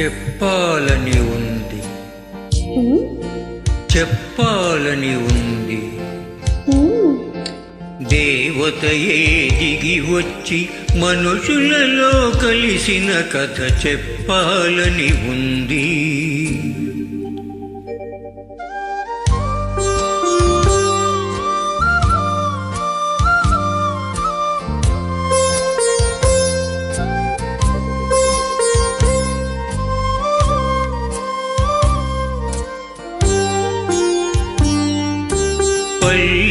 చెప్పాలని ఉంది. చెప్పాలని ఉంది. దేవత దేవతయే దిగి వచ్చి మనుషులలో కలిసిన కథ చెప్పాలని ఉంది.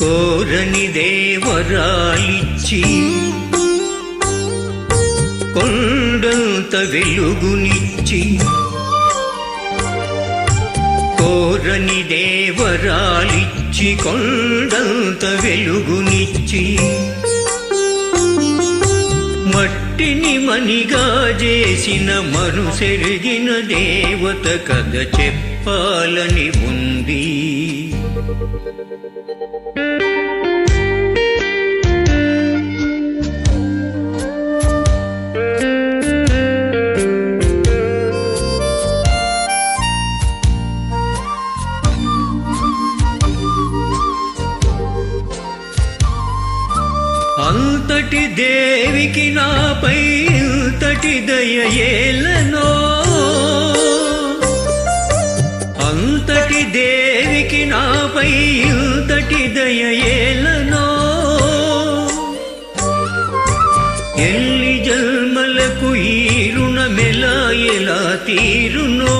కోరని దేవరాలిచ్చి కొండంత వెలుగునిచ్చి కోరని దేవరాలిచ్చి కొండంత వెలుగునిచ్చి మట్టిని మనిగా చేసిన మరుసెరిగిన దేవత కథ చెప్పాలని ఉంది. అంతటి దేవికి నాపై ఇంతటి దయ ఏలనో? అంతటి దేవికి నాపై ఇంతటి దయ ఏలనో? ఎల్లి జన్మలకు ఈ రుణమెలా ఎలా తీరునో?